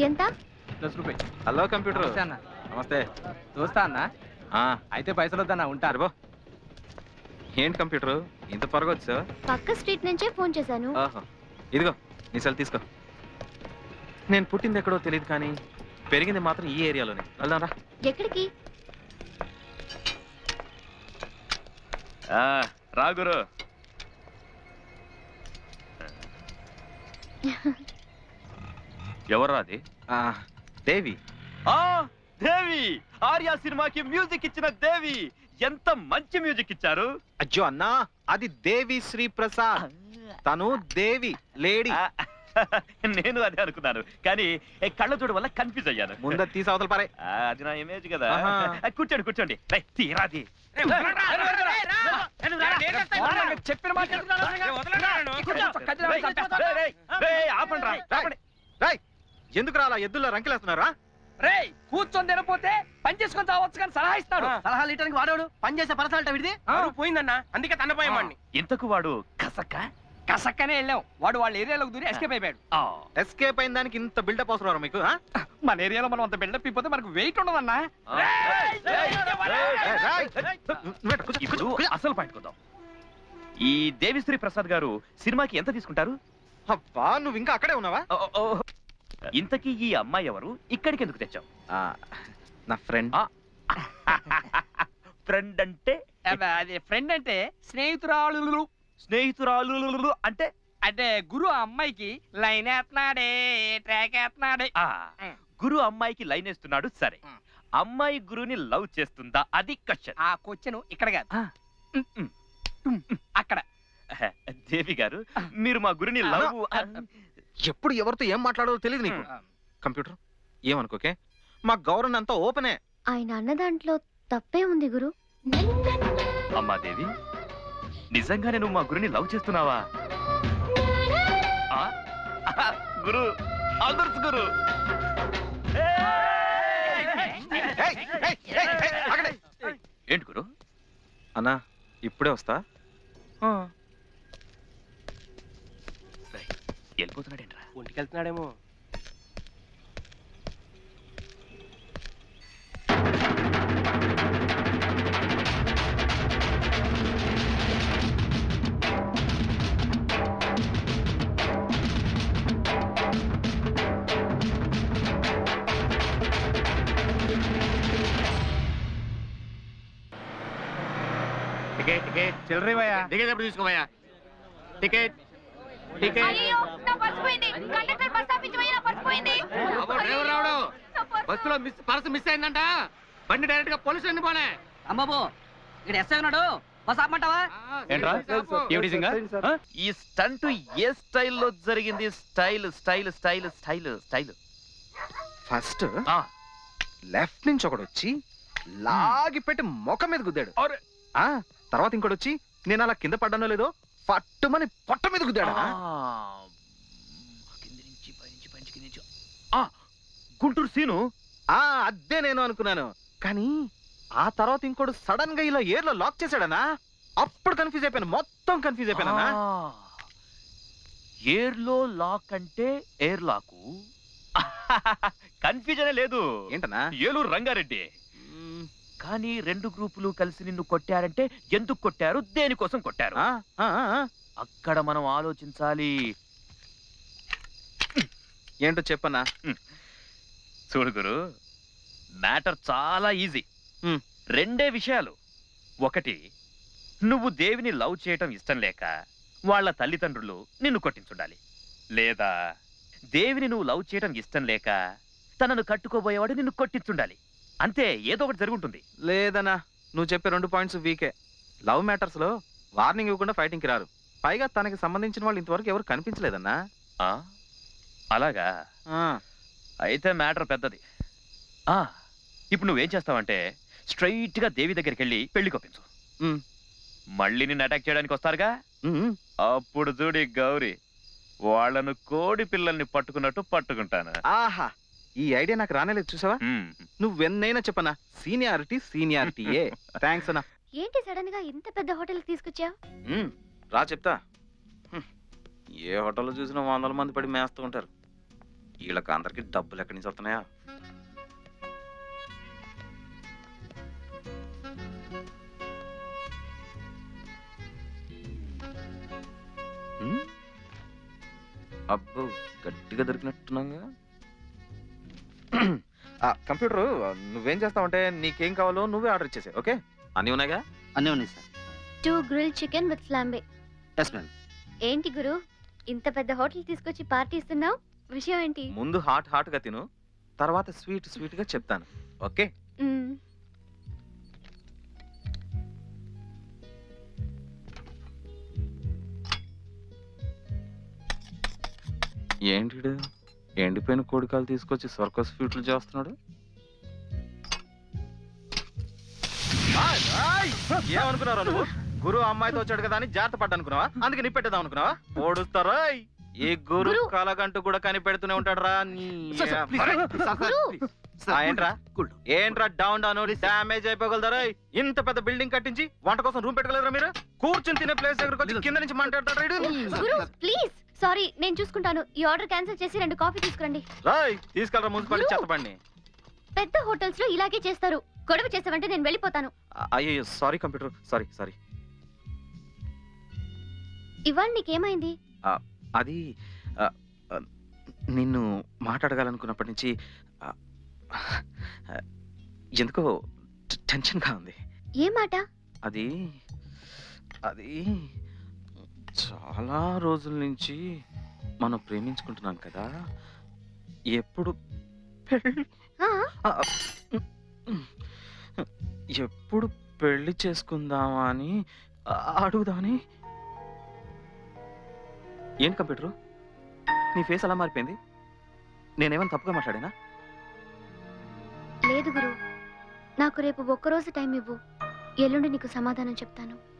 ఎంత? దస్ రూపాయి hello computer నమస్తే అన్న. నమస్తే. దోస్తా అన్న. ఆ, అయితే పైసలు వద్దన్న ఉంటారు బో ఏంటి కంప్యూటర్ ఇంత త్వరగా వచ్చా పక్క స్ట్రీట్ నుంచే ఫోన్ చేశాను. ఆహా ఇదిగో నీ సెల్ తీసుకో. నేను పుట్టింది ఎక్కడో తెలియదు కానీ పెరిగింది మాత్రం ఈ ఏరియాలోనే. వెళ్దాం రా. ఎక్కడికి? రా గురు. ఎవరు అది? దేవి. ఆ దేవి! ఆర్యా సినిమాకి మ్యూజిక్ ఇచ్చిన దేవి! ఎంత మంచి మ్యూజిక్ ఇచ్చారు? అజ్జో అన్నా అది దేవి శ్రీ ప్రసాద్ తను దేవి లేడీ. నేను అదే అనుకున్నాను. కానీ ఏ కళ్ళ చూడు వల్ల కన్ఫ్యూజ్ అయ్యాను. ముంద తీసి అవతల పారే. ఆ, అది నా ఇమేజ్ కదా. కూర్చోండి కూర్చోండి. తీరాది చెప్పిన మాట ఆపండి రా ఆపండి. రాయ్ ఎందుకు రాలా ఎద్దుల్లో రంకెలేస్తున్నారా రేయ్ కూర్చొని తినపోతే పని చేసుకొని తావచ్చు కానీ సలహా ఇస్తాడు సలహాలు ఇవ్వడానికి వాడేవాడు పని చేసే పరసాలట విడిది పోయిందన్న అందుకే తన్నపోయామండి ఇంతకు వాడు కసక్క కసక్కనే వెళ్ళాం వాడు వాళ్ళ ఏరియాలోకి దూరి ఎస్కేప్ అయిపోయాడు ఎస్కేప్ అయిన దానికి ఇంత బిల్డప్ అవసరం మీకు? మన ఏరియాలో మనం అంత బిల్డప్ ఇప్పితే మనకు వెయిట్ ఉండదన్నా ఇప్పుడు. అసలు పాయింట్ కొద్దాం ఈ దేవిశ్రీ ప్రసాద్ గారు సినిమాకి ఎంత తీసుకుంటారు అబ్బా నువ్వు ఇంకా అక్కడే ఉన్నావా. ఇంతకీ ఈ అమ్మాయి ఎవరు? ఇక్కడికి ఎందుకు తెచ్చావు? ఆ, నా ఫ్రెండ్. ఫ్రెండ్ అంటే? అబ్బా, అది ఫ్రెండ్ అంటే స్నేహితురాలు స్నేహితురాలు అంటే? అంటే గురు ఆ అమ్మాయికి లైన్ వేస్తున్నాడే ట్రాక్ వేస్తున్నాడే. ఆ. గురు అమ్మాయికి లైన్ వేస్తున్నాడు సరే. అమ్మాయి గురుని లవ్ చేస్తుందా? అది క్వశ్చన్. ఆ క్వశ్చన్ ఇక్కడ కాదు. ఆ. అక్కడ. దేవి గారు మీరు మా గురుని లవ్ ఎప్పుడు ఎవరితో ఏం మాట్లాడాలో తెలియదు నీకు. కంప్యూటర్ ఏమనుకోకే? మా గౌరవం అంతా ఓపెనే. ఆయన అన్న దాంట్లో తప్పే ఉంది గురు. అమ్మా దేవి నిజంగానే నువ్వు మా గురుని లవ్ చేస్తున్నావా? గురు అదుర్స్ గురు. ఏయ్, ఏయ్, ఏయ్, ఏయ్, ఆగండి. ఏంటి గురు? అన్నా ఇప్పుడే వస్తా. వెళ్ళిపోతున్నాడేంట్రా ఒంటికి వెళ్తున్నాడేమో టికెట్. టికెట్ చిల్లరేవయ్యా దిగేటప్పుడు తీసుకోవయ్యా టికెట్. బస్సులో మిస్ పర్స్ మిస్ అయిందంట. బండి డైరెక్ట్గా పోలీసు అన్ని పోనే. అమ్మాబో ఇక్కడ ఎస్ఐ ఉన్నాడు. బస్ ఆపమంటావా? ఏంట్రా? ఈ స్టంట్ ఏ స్టైల్లో జరిగింది? Style style style style style. First left నుంచి ఒకడు వచ్చి లాగి పెట్టి ముఖం మీద గుద్దాడు. అరే. ఆ తర్వాత ఇంకోటి వచ్చి నేను అలా కింద పడ్డానో లేదో పట్టుమని పొట్ట మీద గుద్దాడు? కింది నుంచి పైనుంచి పైనుంచి కింది నుంచి. ఆ, గుంటూరు సీను. ఆ అదే నేను అనుకున్నాను. కానీ ఆ తర్వాత ఇంకోటి సడన్గా ఇలా ఎయిర్లో లాక్ చేశాడనా? అప్పుడు కన్ఫ్యూజ్ అయిపోయాను. మొత్తం కన్ఫ్యూజ్ అయిపోయానా ఎయిర్లో లాక్ అంటే ఎయిర్ లాకు కన్ఫ్యూజనే లేదు. ఏంటనా ఏలూరు రంగారెడ్డి. కానీ రెండు గ్రూపులు కలిసి నిన్ను కొట్టారంటే ఎందుకు కొట్టారు? దేనికోసం కొట్టారు? ఆ, ఆ, ఆ, ఆ. అక్కడ మనం ఆలోచించాలి. ఏంటో చెప్పనా చూడు గురు మ్యాటర్ చాలా ఈజీ. రెండే విషయాలు. ఒకటి నువ్వు దేవిని లవ్ చేయటం ఇష్టం లేక వాళ్ళ తల్లిదండ్రులు నిన్ను కొట్టించుండాలి. లేదా దేవిని నువ్వు లవ్ చేయటం ఇష్టం లేక తనను కట్టుకోబోయేవాడు నిన్ను కొట్టించుండాలి. అంతే ఏదో ఒకటి జరుగుంటుంది. లేదనా నువ్వు చెప్పే రెండు పాయింట్స్ వీకే. లవ్ మ్యాటర్స్లో వార్నింగ్ ఇవ్వకుండా ఫైటింగ్కి రారు. పైగా తనకి సంబంధించిన వాళ్ళు ఇంతవరకు ఎవరు కనిపించలేదన్నా. ఆ? అలాగా? ఆ, అయితే మ్యాటర్ పెద్దది. ఆ ఇప్పుడు నువ్వేం చేస్తావంటే స్ట్రైట్గా దేవి దగ్గరికి వెళ్ళి పెళ్ళి కొప్పించు. ఉమ్. మళ్ళీ నిన్ను అటాక్ చేయడానికి వస్తారుగా? ఉమ్, అప్పుడు చూడి గౌరీ వాళ్ళను కోడి పిల్లల్ని పట్టుకున్నట్టు పట్టుకుంటాను. ఆహా! ఈ ఐడియా నాకు రానేలేదు చూసావా. నువ్వెన్నైనా చెప్పనా? సీనియారిటీ సీనియారిటీయే. థ్యాంక్స్ అన్నా. ఏంటి సడన్గా ఇంత పెద్ద హోటల్ తీసుకొచ్చా ఉమ్, రా చెప్తా. ఏ హోటల్లో చూసినా వందల మంది పడి మేస్తూ ఉంటారు. వీళ్ళకి అందరికి డబ్బులు ఎక్కడి నుంచి వస్తున్నాయా? హ్మ్? అబ్బో గట్టిగా దొరికినట్టున్నాగా. కంప్యూటర్ నువ్వేం చేస్తావంటే నీకేం కావాలో నువ్వే ఆర్డర్ ఇచ్చేసే ఓకే? అన్నీ ఉన్నాయిగా? అన్నీ ఉన్నాయి sir. Two grill chicken with flambe yes madam ఏంటి గురు? ఇంత పెద్ద హోటల్ తీసుకొచ్చి పార్టీ ఇస్తున్నావు? విషయం ఏంటి? ముందు హాట్ హాట్గా తిను. తర్వాత స్వీట్ స్వీట్గా చెప్తాను. ఓకే? మ్మ్. ఏంటిడు ఎండిపోయిన కోడికాలు తీసుకొచ్చి సర్కస్ స్వీట్లు చేస్తున్నాడు. ఆయ్, ఆయ్! ఏమనుకున్నారా నువ్వు? గురు అమ్మాయితో వచ్చాడు కదా అని జాగ్రత్త పడ్డా అనుకున్నావా అందుకే నిప్పెట్టేద్దాం అనుకున్నావా? ఓడుస్తారా? ఈ గురు గురు! కలగంటూ కూడా కనిపెడుతూనే ఉంటాడు రా నీ అరే, ఆ, ఏంట్రా? ఏంట్రా డౌన్ డౌన్? డామేజ్ అయిపోగలరా ఇంత పెద్ద బిల్డింగ్ కట్టించి వంట కోసం రూమ్ పెట్టగలరా మీరు? కూర్చుని తినే ప్లేస్ దగ్గరకు వచ్చి కింద నుంచి మాట్లాడతాడు గురు ప్లీజ్ సారీ నేను చూసుకుంటాను. ఈ ఆర్డర్ క్యాన్సిల్ చేసి రెండు కాఫీ తీసుకురండి. రాయ్ తీసుకెళ్ళరా మున్సిపాలిటీ! చెత్తబండి పెద్ద హోటల్స్లో ఇలాగే చేస్తారు. గొడవ చేసావంటే నేను వెళ్ళిపోతాను. అయ్యో సారీ కంప్యూటర్ సారీ సారీ. ఇవాళ నీకేమైంది? అది నిన్ను మాట్లాడగలనుకున్నప్పటి నుంచి ఎందుకో టెన్షన్గా ఉంది. ఏ మాట? అది అది చాలా రోజుల నుంచి మనం ప్రేమించుకుంటున్నాం కదా. ఎప్పుడు ఎప్పుడు పెళ్ళి చేసుకుందామా అని అడుగుదామని. ఏంటి కంప్యూటరు? నీ ఫేస్ అలా మారిపోయింది. నేనేమైనా తప్పుగా మాట్లాడానా? లేదు గురు. నాకు రేపు ఒక్కరోజు టైం ఇవ్వు. ఎల్లుండి నీకు సమాధానం చెప్తాను.